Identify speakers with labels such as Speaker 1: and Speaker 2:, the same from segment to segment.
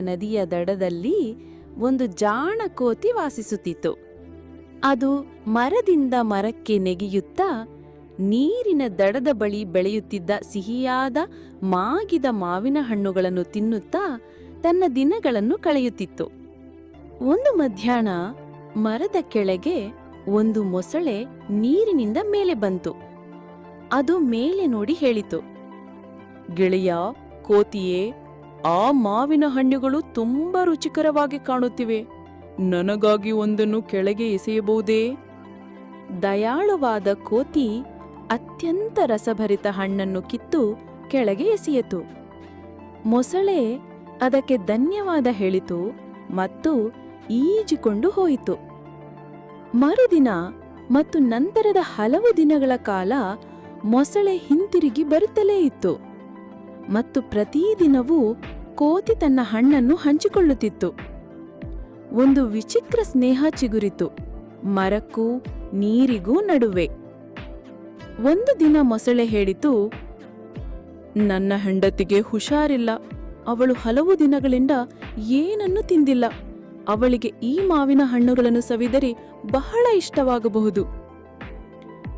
Speaker 1: ನದಿಯ ದಡದಲ್ಲಿ ಒಂದು ಜಾಣ ಕೋತಿ ವಾಸಿಸುತ್ತಿತ್ತು. ಅದು ಮರದಿಂದ ಮರಕ್ಕೆ ನೆಗೆಯುತ್ತಾ ನೀರಿನ ದಡದ ಬಳಿ ಬೆಳೆಯುತ್ತಿದ್ದ ಸಿಹಿಯಾದ ಮಾಗಿದ ಮಾವಿನ ಹಣ್ಣುಗಳನ್ನು ತಿನ್ನುತ್ತಾ ತನ್ನ ದಿನಗಳನ್ನು ಕಳೆಯುತ್ತಿತ್ತು. ಒಂದು ಮಧ್ಯಾಹ್ನ ಮರದ ಕೆಳಗೆ ಒಂದು ಮೊಸಳೆ ನೀರಿನಿಂದ ಮೇಲೆ ಬಂತು. ಅದು ಮೇಲೆ ನೋಡಿ ಹೇಳಿತು, ಗೆಳೆಯ, ಕೋತಿಯೇ ಆ ಮಾವಿನ ಹಣ್ಣುಗಳು ತುಂಬಾ ರುಚಿಕರವಾಗಿ ಕಾಣುತ್ತಿವೆ. ನನಗಾಗಿ ಒಂದನ್ನು ಕೆಳಗೆ ಎಸೆಯಬಹುದೇ? ದಯಾಳುವಾದ ಕೋತಿ ಅತ್ಯಂತ ರಸಭರಿತ ಹಣ್ಣನ್ನು ಕಿತ್ತು ಕೆಳಗೆ ಎಸೆಯಿತು. ಮೊಸಳೆ ಅದಕ್ಕೆ ಧನ್ಯವಾದ ಹೇಳಿತು ಮತ್ತು ಈಜಿಕೊಂಡು ಹೋಯಿತು. ಮರುದಿನ ಮತ್ತು ನಂತರದ ಹಲವು ದಿನಗಳ ಕಾಲ ಮೊಸಳೆ ಹಿಂತಿರುಗಿ ಬರುತ್ತಲೇ ಇತ್ತು. ಮತ್ತು ಪ್ರತಿದಿನವೂ ಕೋತಿ ತನ್ನ ಹಣ್ಣನ್ನು ಹಂಚಿಕೊಳ್ಳುತ್ತಿತ್ತು. ಒಂದು ವಿಚಿತ್ರ ಸ್ನೇಹ ಚಿಗುರಿತು. ಮರಕ್ಕೂ ನೀರಿಗೂ ನಡುವೆ. ಒಂದು ದಿನ ಮೊಸಳೆ ಹೇಳಿತು, ನನ್ನ ಹೆಂಡತಿಗೆ ಹುಷಾರಿಲ್ಲ. ಅವಳು ಹಲವು ದಿನಗಳಿಂದ ಏನನ್ನೂ ತಿಂದಿಲ್ಲ. ಅವಳಿಗೆ ಈ ಮಾವಿನ ಹಣ್ಣುಗಳನ್ನು ಸವಿದರೆ ಬಹಳ ಇಷ್ಟವಾಗಬಹುದು.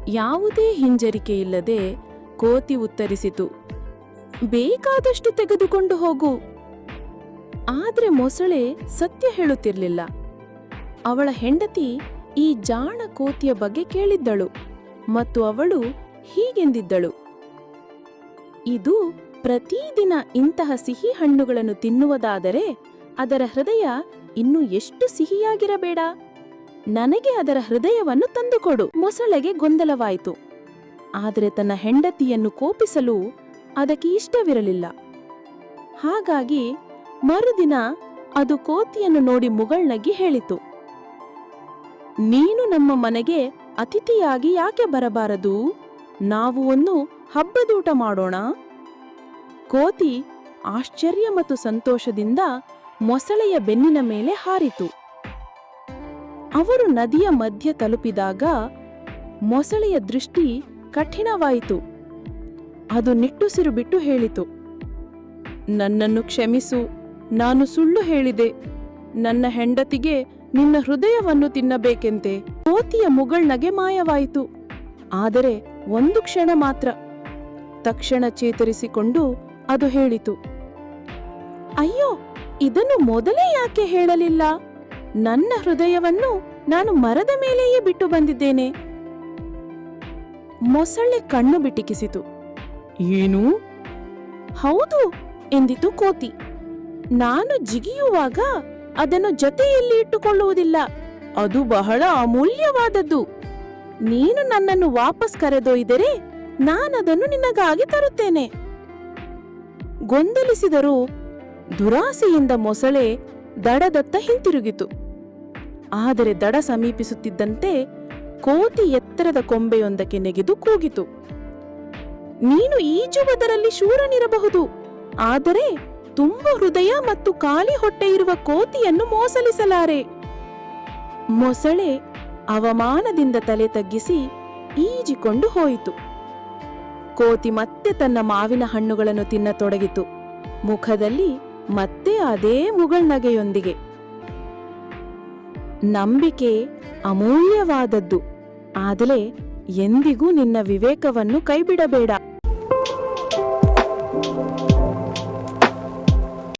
Speaker 1: ಯಾವುದೇ ಹಿಂಜರಿಕೆ ಇಲ್ಲದೆ ಕೋತಿ ಉತ್ತರಿಸಿತು. ಬೇಕಾದಷ್ಟು ತೆಗೆದುಕೊಂಡು ಹೋಗು. ಆದ್ರೆ ಮೊಸಳೆ ಸತ್ಯ ಹೇಳುತ್ತಿರಲಿಲ್ಲ. ಅವಳ ಹೆಂಡತಿ ಈ ಜಾಣ ಕೋತಿಯ ಬಗ್ಗೆ ಕೇಳಿದ್ದಳು ಮತ್ತು ಅವಳು ಹೀಗೆಂದಿದ್ದಳು. ಇದು ಪ್ರತಿದಿನ ಇಂತಹ ಸಿಹಿ ಹಣ್ಣುಗಳನ್ನು ತಿನ್ನುವುದಾದರೆ ಅದರ ಹೃದಯ ಇನ್ನು ಎಷ್ಟು ಸಿಹಿಯಾಗಿರಬೇಡ. ನನಗೆ ಅದರ ಹೃದಯವನ್ನು ತಂದುಕೊಡು. ಮೊಸಳೆಗೆ ಗೊಂದಲವಾಯಿತು. ಆದರೆ ತನ್ನ ಹೆಂಡತಿಯನ್ನು ಕೋಪಿಸಲು ಅದಕ್ಕೆ ಇಷ್ಟವಿರಲಿಲ್ಲ. ಹಾಗಾಗಿ ಮರುದಿನ ಅದು ಕೋತಿಯನ್ನು ನೋಡಿ ಮುಗಳ್ನಗಿ ಹೇಳಿತು. ನೀನು ನಮ್ಮ ಮನೆಗೆ ಅತಿಥಿಯಾಗಿ ಯಾಕೆ ಬರಬಾರದು? ನಾವು ಒಂದು ಹಬ್ಬದೂಟ ಮಾಡೋಣ? ಕೋತಿ ಆಶ್ಚರ್ಯ ಮತ್ತು ಸಂತೋಷದಿಂದ ಮೊಸಳೆಯ ಬೆನ್ನಿನ ಮೇಲೆ ಹಾರಿತು. ಅವರು ನದಿಯ ಮಧ್ಯ ತಲುಪಿದಾಗ ಮೊಸಳೆಯ ದೃಷ್ಟಿ ಕಠಿಣವಾಯಿತು. ಅದು ನಿಟ್ಟುಸಿರು ಬಿಟ್ಟು ಹೇಳಿತು. ನನ್ನನ್ನು ಕ್ಷಮಿಸು, ನಾನು ಸುಳ್ಳು ಹೇಳಿದೆ. ನನ್ನ ಹೆಂಡತಿಗೆ ನಿನ್ನ ಹೃದಯವನ್ನು ತಿನ್ನಬೇಕೆಂತೆ. ಕೋತಿಯ ಮುಗಳ್ನಗೆ ಮಾಯವಾಯಿತು. ಆದರೆ ಒಂದು ಕ್ಷಣ ಮಾತ್ರ ತಕ್ಷಣ ಚೇತರಿಸಿಕೊಂಡು ಅದು ಹೇಳಿತು. ಅಯ್ಯೋ, ಇದನ್ನು ಮೊದಲೇ ಯಾಕೆ ಹೇಳಲಿಲ್ಲ? ನನ್ನ ಹೃದಯವನ್ನು ನಾನು ಮರದ ಮೇಲೆಯೇ ಬಿಟ್ಟು ಬಂದಿದ್ದೇನೆ. ಮೊಸಳೆ ಕಣ್ಣು ಬಿಟ್ಟಿಕಿಸಿತು ಏನು? ಹೌದು, ಎಂದಿತು ಕೋತಿ. ನಾನು ಜಿಗಿಯುವಾಗ ಅದನ್ನು ಜೊತೆಯಲ್ಲಿ ಇಟ್ಟುಕೊಳ್ಳುವುದಿಲ್ಲ. ಅದು ಬಹಳ ಅಮೂಲ್ಯವಾದದ್ದು. ನೀನು ನನ್ನನ್ನು ವಾಪಸ್ ಕರೆದೊಯ್ದರೆ ನಾನದನ್ನು ನಿನಗಾಗಿ ತರುತ್ತೇನೆ. ಗೊಂದಲಿಸಿದರೂ ದುರಾಸೆಯಿಂದ ಮೊಸಳೆ ದಡದತ್ತ ಹಿಂತಿರುಗಿತು. ಆದರೆ ದಡ ಸಮೀಪಿಸುತ್ತಿದ್ದಂತೆ ಕೋತಿ ಎತ್ತರದ ಕೊಂಬೆಯೊಂದಕ್ಕೆ ನೆಗೆದು ಕೂಗಿತು. ನೀನು ಈಜುವುದರಲ್ಲಿ ಶೂರನಿರಬಹುದು. ಆದರೆ ತುಂಬ ಹೃದಯ ಮತ್ತು ಖಾಲಿ ಹೊಟ್ಟೆ ಇರುವ ಕೋತಿಯನ್ನು ಮೋಸಲಿಸಲಾರೆ. ಮೊಸಳೆ ಅವಮಾನದಿಂದ ತಲೆ ತಗ್ಗಿಸಿ ಈಜಿಕೊಂಡು ಹೋಯಿತು. ಕೋತಿ ಮತ್ತೆ ತನ್ನ ಮಾವಿನ ಹಣ್ಣುಗಳನ್ನು ತಿನ್ನತೊಡಗಿತು ಮುಖದಲ್ಲಿ ಮತ್ತೆ ಅದೇ ಮುಗಳ್ನಗೆಯೊಂದಿಗೆ ನಂಬಿಕೆ ಅಮೂಲ್ಯವಾದದ್ದು. ಆದರೆ ಎಂದಿಗೂ ನಿನ್ನ ವಿವೇಕವನ್ನು ಕೈಬಿಡಬೇಡ. Thank you.